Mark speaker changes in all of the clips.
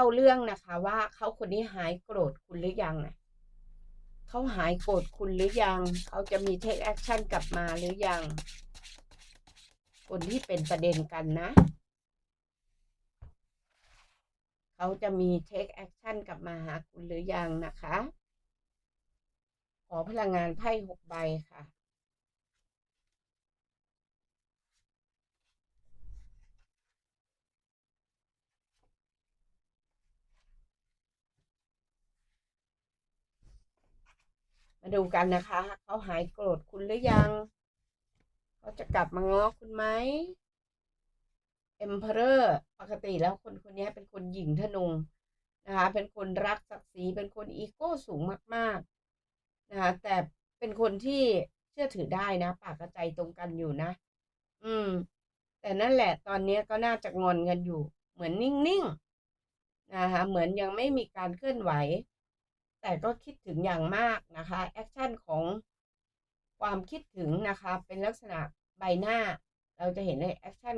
Speaker 1: ล่าเรื่องนะคะ ว่าเขาคนนี้หายโกรธคุณหรือยังนะเขาหายโกรธคุณหรือยังเขาจะมีเทคแอคชั่นกลับมาหรือยัง คนที่เป็นประเด็นกันนะ เขาจะมีเทคแอคชั่นกลับมาหาคุณหรือยังนะคะ ขอพลังงานไพ่หกใบค่ะ มาดูกันนะคะ เขาหายโกรธคุณหรือยัง เขาจะกลับมาง้อคุณไหม Emperor ปกติแล้วคนคนนี้เป็นคนหญิงทะนงนะคะเป็นคนรักศักดิ์ศรีเป็นคนอีโก้สูงมากๆนะคะแต่เป็นคนที่เชื่อถือได้นะ ปากกระใจตรงกันอยู่นะ อืม แต่นั่นแหละตอนนี้ก็น่าจะงอนกันอยู่ เหมือนนิ่งๆนะคะเหมือนยังไม่มีการเคลื่อนไหว แต่ก็คิดถึงอย่างมากนะคะแอคชั่นของความคิดถึงนะคะเป็นลักษณะใบหน้า เราจะเห็นในแอคชั่น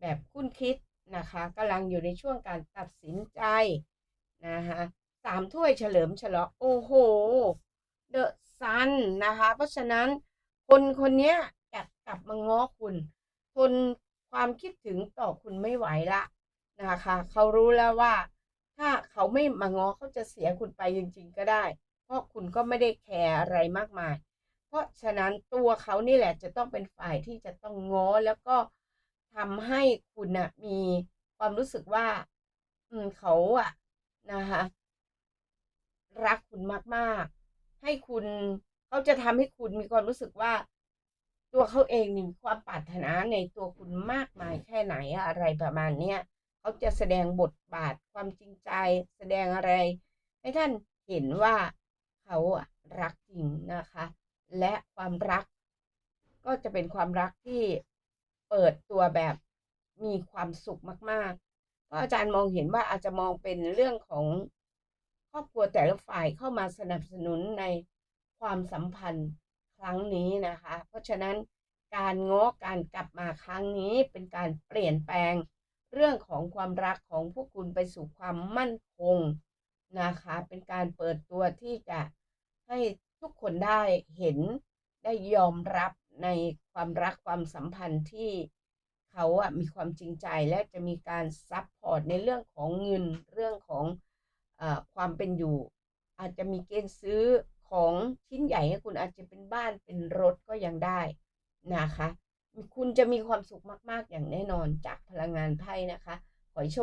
Speaker 1: แบบคุ้นคิดนะคะกำลังอยู่ในช่วงการตัดสินใจนะคะสามถ้วยเฉลิมฉลองโอ้โหเดอะซันนะคะ เพราะฉะนั้นคนคนนี้จะกลับมาง้อคุณทนความคิดถึงต่อคุณไม่ไหวละนะคะ เขารู้แล้วว่า ถ้าเขาไม่มาง้อเขาจะเสียคุณไปจริง ๆ ก็ได้ เพราะคุณก็ไม่ได้แคร์อะไรมากมาย เพราะฉะนั้นตัวเขานี่แหละจะต้องเป็นฝ่ายที่จะต้องง้อแล้วก็ทำให้คุณนะมีความรู้สึกว่า อืมเขาอะนะคะรักคุณมากๆ ให้คุณเขาจะทำให้คุณมีความรู้สึกว่า ตัวเขาเองมีความปรารถนาในตัวคุณมากมายแค่ไหนอะไรประมาณเนี้ย เขาจะแสดงบทบาทความจริงใจ แสดงอะไร ให้ท่านเห็นว่าเขาอะรักจริงนะคะ และความรัก ก็จะเป็นความรักที่เปิดตัวแบบมีความสุขมากๆ เพราะอาจารย์มองเห็นว่าอาจจะมองเป็นเรื่องของครอบครัวแต่ละฝ่ายเข้ามาสนับสนุนในความสัมพันธ์ครั้งนี้นะคะ เพราะฉะนั้นการง้อการกลับมาครั้งนี้เป็นการเปลี่ยนแปลง เรื่องของความรักของพวกคุณไปสู่ความมั่นคงนะคะ เป็นการเปิดตัวที่จะให้ทุกคนได้เห็นได้ยอมรับในความรักความสัมพันธ์ที่เขาอะมีความจริงใจและจะมีการซัพพอร์ตในเรื่องของเงินเรื่องของอความเป็นอยู่ อาจจะมีเกณฑ์ซื้อของชิ้นใหญ่ให้คุณอาจจะเป็นบ้านเป็นรถก็ยังได้นะคะ คุณจะมีความสุขมาก ๆ อย่างแน่นอนจากพลังงานไพ่นะคะ ขอให้โชค